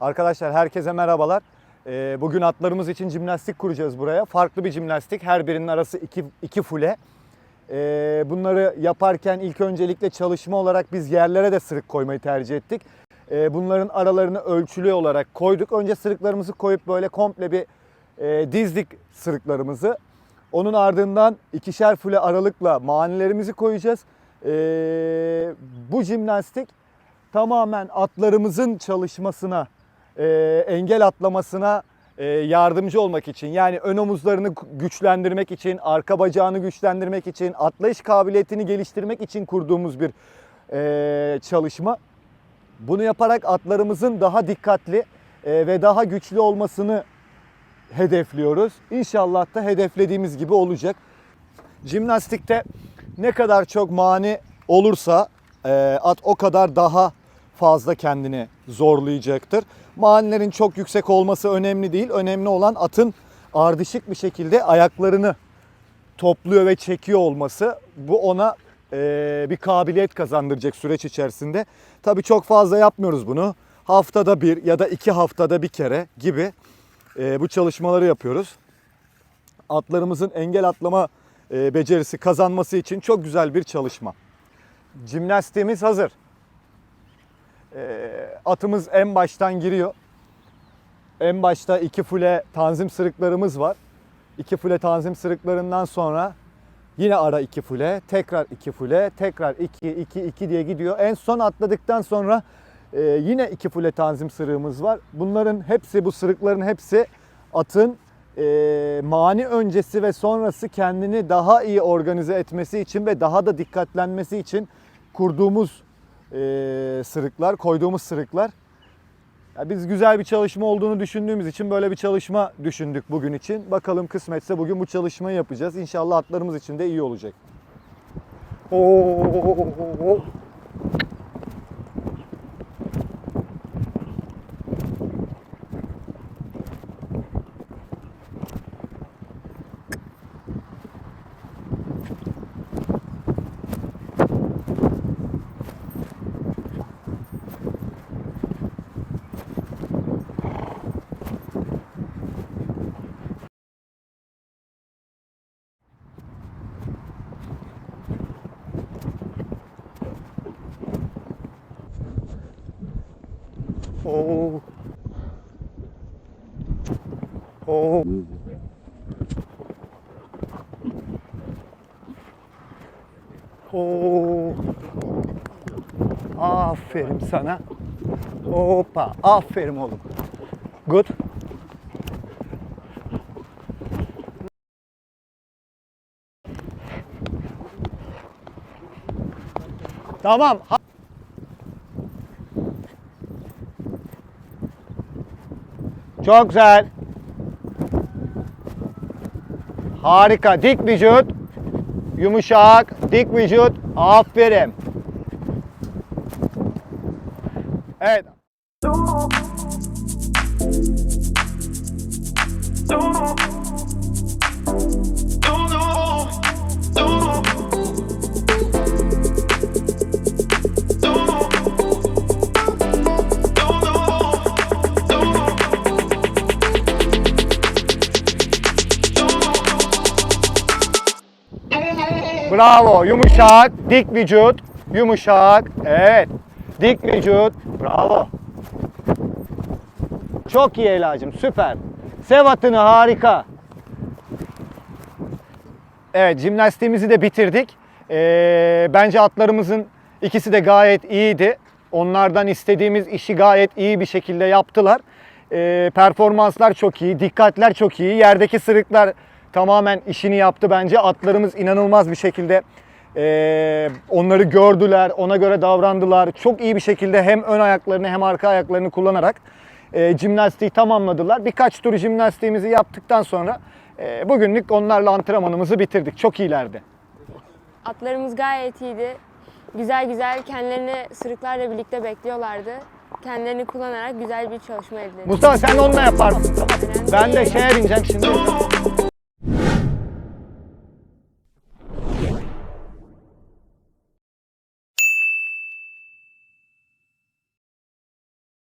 Arkadaşlar herkese merhabalar. Ee, Bugün atlarımız için jimnastik kuracağız buraya. Farklı bir jimnastik. Her birinin arası iki, iki fule. Ee, Bunları yaparken ilk öncelikle çalışma olarak biz yerlere de sırık koymayı tercih ettik. Ee, Bunların aralarını ölçülü olarak koyduk. Önce sırıklarımızı koyup böyle komple bir e, dizdik sırıklarımızı. Onun ardından ikişer fule aralıkla manilerimizi koyacağız. Bu jimnastik tamamen atlarımızın çalışmasına, e, engel atlamasına e, yardımcı olmak için yani ön omuzlarını güçlendirmek için, arka bacağını güçlendirmek için, atlayış kabiliyetini geliştirmek için kurduğumuz bir e, çalışma. Bunu yaparak atlarımızın daha dikkatli e, ve daha güçlü olmasını hedefliyoruz. İnşallah da hedeflediğimiz gibi olacak. Jimnastikte ne kadar çok mani olursa e, at o kadar daha fazla kendini zorlayacaktır. Manilerin çok yüksek olması önemli değil. Önemli olan atın ardışık bir şekilde ayaklarını topluyor ve çekiyor olması. Bu ona e, bir kabiliyet kazandıracak süreç içerisinde. Tabii çok fazla yapmıyoruz bunu. Haftada bir ya da iki haftada bir kere gibi e, bu çalışmaları yapıyoruz. Atlarımızın engel atlama e, becerisi kazanması için çok güzel bir çalışma. Jimnastiğimiz hazır. E, atımız en baştan giriyor. En başta iki fule tanzim sırıklarımız var. İki fule tanzim sırıklarından sonra yine ara iki fule, tekrar iki fule, tekrar iki, iki, iki diye gidiyor. En son atladıktan sonra e, yine iki fule tanzim sırığımız var. Bunların hepsi, bu sırıkların hepsi atın e, mani öncesi ve sonrası kendini daha iyi organize etmesi için ve daha da dikkatlenmesi için kurduğumuz e, sırıklar, koyduğumuz sırıklar. Ya biz güzel bir çalışma olduğunu düşündüğümüz için böyle bir çalışma düşündük bugün için. Bakalım kısmetse bugün bu çalışmayı yapacağız. İnşallah atlarımız için de iyi olacak. Oo. Oo. Oo. Oo. Aferin sana. Hoppa. Aferin oğlum. Good. Tamam. Çok güzel. Harika. Dik vücut. Yumuşak. Dik vücut. Aferin. Evet. Bravo. Yumuşak. Dik vücut. Yumuşak. Evet. Dik vücut. Bravo. Çok iyi Ela'cığım. Süper. Sevatını harika. Evet jimnastiğimizi de bitirdik. Ee, bence atlarımızın ikisi de gayet iyiydi. Onlardan istediğimiz işi gayet iyi bir şekilde yaptılar. Ee, performanslar çok iyi, dikkatler çok iyi. Yerdeki sırıklar tamamen işini yaptı bence. Atlarımız inanılmaz bir şekilde ee, onları gördüler, ona göre davrandılar. Çok iyi bir şekilde hem ön ayaklarını hem arka ayaklarını kullanarak e, jimnastiği tamamladılar. Birkaç tur jimnastiğimizi yaptıktan sonra e, bugünlük onlarla antrenmanımızı bitirdik. Çok iyilerdi. Atlarımız gayet iyiydi. Güzel güzel kendilerini sırıklarla birlikte bekliyorlardı. Kendilerini kullanarak güzel bir çalışma ettik. Mustafa sen onunla yaparsın. Ben de şeye bineceğim şimdi.